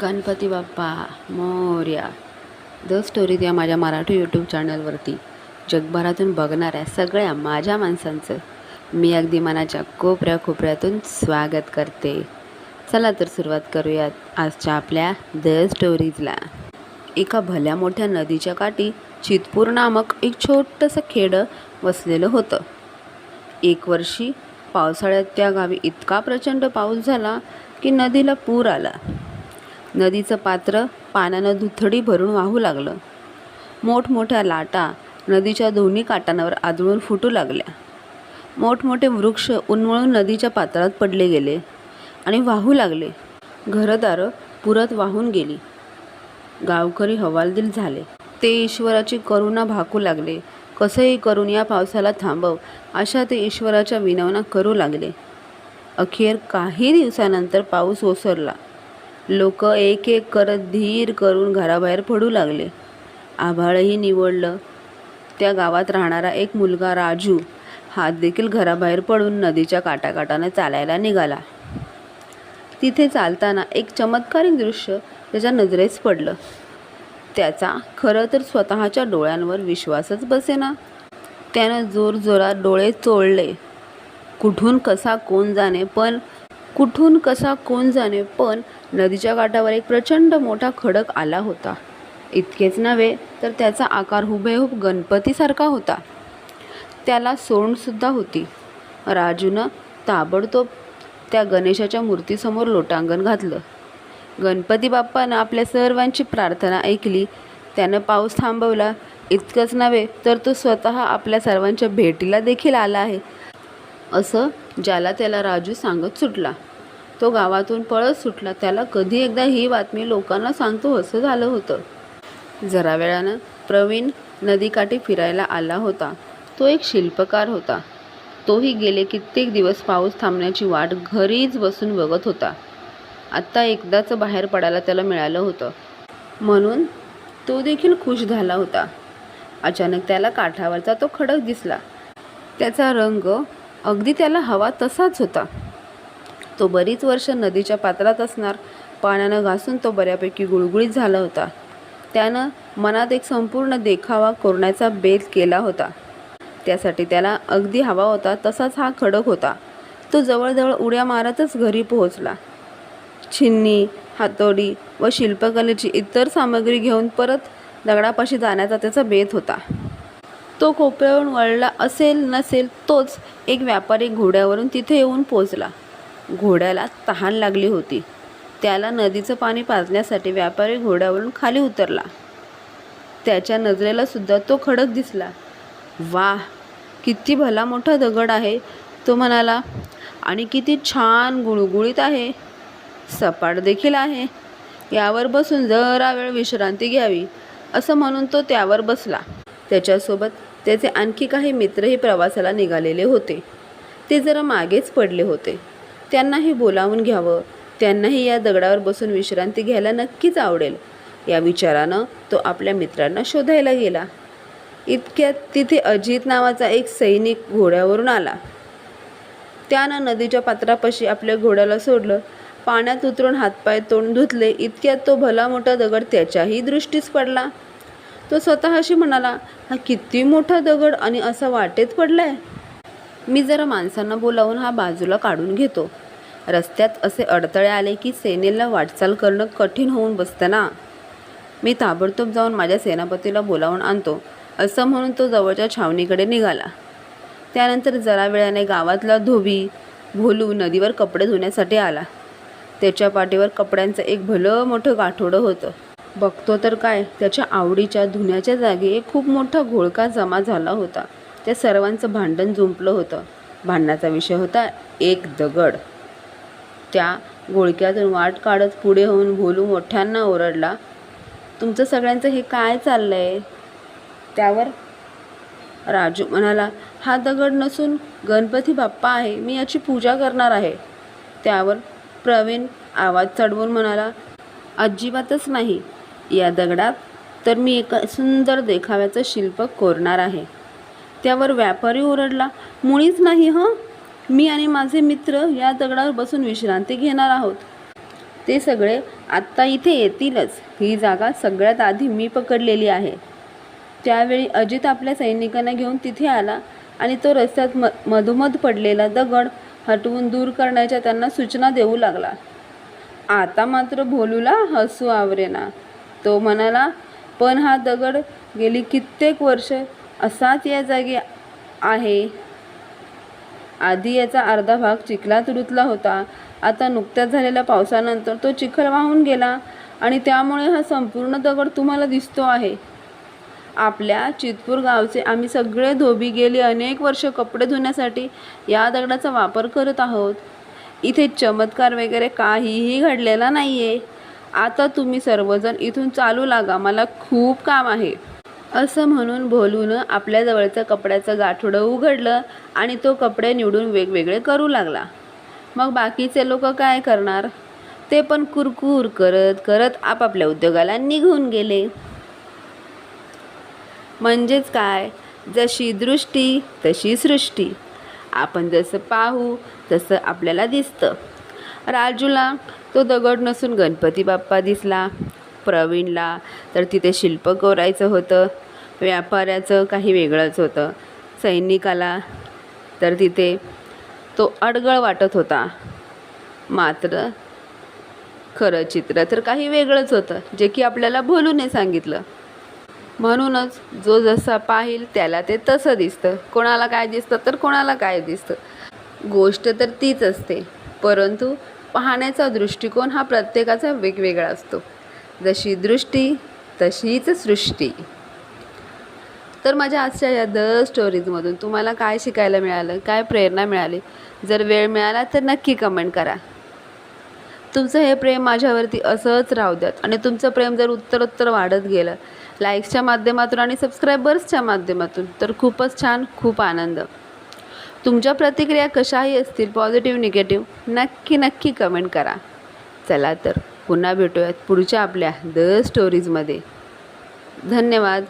Ganpati Bappa Morya. The stories या माझ्या Marathi YouTube चॅनलवरती जगभरातून बघणाऱ्या सगळ्या माझ्या माणसांचं मी अगदी मनाच्या कोपऱ्या कोपऱ्यातून स्वागत करते. चला तर सुरुवात करूयात आजच्या आपल्या द स्टोरीजला एका भल्या मोठ्या नदीच्या काठी चितपूर नामक एक छोटंसं खेडं वसलेलं होतं. एक वर्षी पावसाळ्यात त्या गावी इतका प्रचंड पाऊस झाला की नदीला पूर आला. नदीचं पात्र पाण्यानं दुथडी भरून वाहू लागलं. मोठमोठ्या लाटा नदीच्या दोन्ही काटांवर आदळून फुटू लागल्या. मोठमोठे वृक्ष उन्मळून नदीच्या पात्रात पडले गेले आणि वाहू लागले. घरदारं पुरत वाहून गेली. गावकरी हवालदिल झाले. ते ईश्वराची करुणा भाकू लागले. कसंही करून या पावसाला थांबव अशा ते ईश्वराच्या विनवना करू लागले. अखेर काही दिवसानंतर पाऊस ओसरला. लोक एक एक करत धीर करून घराबाहेर पडू लागले. आभाळही निवडलं. त्या गावात राहणारा एक मुलगा राजू हा देखील घराबाहेर पडून नदीच्या काटाकाटाने चालायला निघाला. तिथे चालताना एक चमत्कारिक दृश्य त्याच्या नजरेस पडलं. त्याचा खरं तर स्वतःच्या डोळ्यांवर विश्वासच बसेना. त्यानं जोरजोरात डोळे चोळले. कुठून कसा कोण जाणे पण कुठून कसा कोण जाणे पण नदीच्या काठावर एक प्रचंड मोठा खडक आला होता. इतकेच नव्हे तर त्याचा आकार हुबेहूब गणपतीसारखा होता. त्याला सोंडसुद्धा होती. राजूनं ताबडतोब त्या गणेशाच्या मूर्तीसमोर लोटांगण घातलं. गणपती बाप्पानं आपल्या सर्वांची प्रार्थना ऐकली. त्यानं पाऊस थांबवला. इतकंच नव्हे तर तो स्वतः आपल्या सर्वांच्या भेटीला देखील आला आहे. असं ज्याला त्याला राजू सांगत सुटला. तो गावातून पळत सुटला. त्याला कधी एकदा ही बातमी लोकांना सांगतो असं झालं होतं. जरा वेळानं प्रवीण नदीकाठी फिरायला आला होता. तो एक शिल्पकार होता. तोही गेले कित्येक दिवस पाऊस थांबण्याची वाट घरीच बसून बघत होता. आत्ता एकदाच बाहेर पडायला त्याला मिळालं होतं. म्हणून तो देखील खुश झाला होता. अचानक त्याला काठावरचा तो खडक दिसला. त्याचा रंग अगदी त्याला हवा तसाच होता. तो बरीच वर्ष नदीच्या पात्रात असणार. पाण्यानं घासून तो बऱ्यापैकी गुळगुळीत झाला होता. त्यानं मनात एक संपूर्ण देखावा कोरण्याचा बेत केला होता. त्यासाठी त्याला अगदी हवा होता तसाच हा खडक होता. तो जवळजवळ उड्या मारतच घरी पोहोचला. छिन्नी हातोडी व शिल्पकलेची इतर सामग्री घेऊन परत दगडापाशी जाण्याचा त्याचा बेत होता. तो कोपऱ्यावरून वळला असेल नसेल तोच एक व्यापारी घोड्यावरून तिथे येऊन पोचला घोड्याला तहान लागली होती. त्याला नदीचं पाणी पाजण्यासाठी व्यापारी घोड्यावरून खाली उतरला. त्याच्या नजरेला सुद्धा तो खडक दिसला. वाह किती भला मोठा दगड आहे तो म्हणाला. आणि किती छान गुळगुळीत आहे. सपाट देखील आहे. यावर बसून जरा वेळ विश्रांती घ्यावी असं म्हणून तो त्यावर बसला. त्याच्यासोबत त्याचे आणखी काही मित्रही प्रवासाला निघालेले होते. ते जरा मागेच पडले होते. त्यांनाही बोलावून घ्यावं. त्यांनाही या दगडावर बसून विश्रांती घ्यायला नक्कीच आवडेल. या विचारानं तो आपल्या मित्रांना शोधायला गेला. इतक्यात तिथे अजित नावाचा एक सैनिक घोड्यावरून आला. त्यानं नदीच्या पात्रापाशी आपल्या घोड्याला सोडलं. पाण्यात उतरून हातपाय तोंड धुतले. इतक्यात तो भला मोठा दगड त्याच्याही दृष्टीस पडला. तो स्वतःशी म्हणाला हा किती मोठा दगड आणि असा वाटेत पडलाय. मी जरा माणसांना बोलावून हा बाजूला काढून घेतो. रस्त्यात असे अडथळे आले की सेनेला वाटचाल करणं कठीण होऊन बसतं ना मी ताबडतोब जाऊन माझ्या सेनापतीला बोलावून आणतो. असं म्हणून तो जवळच्या छावणीकडे निघाला. त्यानंतर जरा वेळाने गावातला धोबी भोलू नदीवर कपडे धुण्यासाठी आला. त्याच्या पाठीवर कपड्यांचं एक भलं मोठं गाठोडं होतं. बघतो तर काय त्याच्या आवडीच्या धुण्याच्या जागी एक खूप मोठा घोळका जमा झाला होता. त्या सर्वांचं भांडण जुंपलं होतं. भांडणाचा विषय होता एक दगड. त्या घोळक्यातून वाट काढत पुढे होऊन भोलू मोठ्यांना ओरडला तुमचं सगळ्यांचं हे काय चाललं आहे त्यावर राजू म्हणाला हा दगड नसून गणपती बाप्पा आहे मी याची पूजा करणार आहे. त्यावर प्रवीण आवाज चढवून म्हणाला अजिबातच नाही. या दगडात तर मी एका सुंदर देखाव्याचं शिल्प कोरणार आहे. त्यावर व्यापारी ओरडला मुळीच नाही हं? मी आणि माझे मित्र या दगडावर बसून विश्रांती घेणार आहोत. ते सगळे आत्ता इथे येतीलच. ही जागा सगळ्यात आधी मी पकडलेली आहे. त्यावेळी अजित आपल्या सैनिकांना घेऊन तिथे आला आणि तो रस्त्यात म मधोमध पडलेला दगड हटवून दूर करण्याच्या त्यांना सूचना देऊ लागला. आता मात्र भोलूला हसू आवरेना. तो म्हणाला पण हा दगड गेली कित्येक वर्ष असाच या जागी आहे. आधी याचा अर्धा भाग चिखलात रुतला होता. आता नुकत्याच झालेल्या पावसानंतर तो चिखल वाहून गेला आणि त्यामुळे हा संपूर्ण दगड तुम्हाला दिसतो आहे. आपल्या चितपूर गावचे आम्ही सगळे धोबी गेली अनेक वर्ष कपडे धुण्यासाठी या दगडाचा वापर करत आहोत. इथे चमत्कार वगैरे काहीही घडलेला नाही आहे आता तुम्ही सर्वजण इथून चालू लागा. मला खूप काम आहे. असं म्हणून भोलूनं आपल्या जवळचं कपड्याचं गाठोडं उघडलं आणि तो कपडे निवडून वेगवेगळे करू लागला. मग बाकीचे लोक काय करणार? ते पण कुरकुर करत करत आपापल्या उद्योगाला निघून गेले. म्हणजेच काय? जशी दृष्टी तशी सृष्टी. आपण जसं पाहू तसं आपल्याला दिसतं. राजूला तो दगड नसून गणपती बाप्पा दिसला. प्रवीणला तर तिथे शिल्प कोरायचं होतं. व्यापाऱ्याचं काही वेगळंच होतं. सैनिकाला तर तिथे तो अडगळ वाटत होता. मात्र खरं चित्र तर काही वेगळंच होतं जे की आपल्याला भोलूने सांगितलं. म्हणूनच जो जसा पाहिल त्याला ते तसं दिसतं. कोणाला काय दिसतं तर कोणाला काय दिसतं. गोष्ट तर तीच असते. परंतु पाहण्याचा दृष्टिकोन हा प्रत्येकाचा वेगवेगळा असतो. जशी दृष्टी तशीच सृष्टी. तर माझ्या आजच्या या द स्टोरीजमधून तुम्हाला काय शिकायला मिळालं काय प्रेरणा मिळाली? जर वेळ मिळाला तर नक्की कमेंट करा. तुमचं हे प्रेम माझ्यावरती असंच राहू द्यात आणि तुमचं प्रेम जर उत्तरोत्तर वाढत गेलं लाईक्सच्या माध्यमातून आणि सबस्क्रायबर्सच्या माध्यमातून तर खूपच छान खूप आनंद. तुमच्या प्रतिक्रिया कशाही असतील पॉझिटिव्ह निगेटिव्ह नक्की नक्की कमेंट करा. चला तर पुन्हा भेटूयात पुढच्या आपल्या द स्टोरीजमध्ये. धन्यवाद.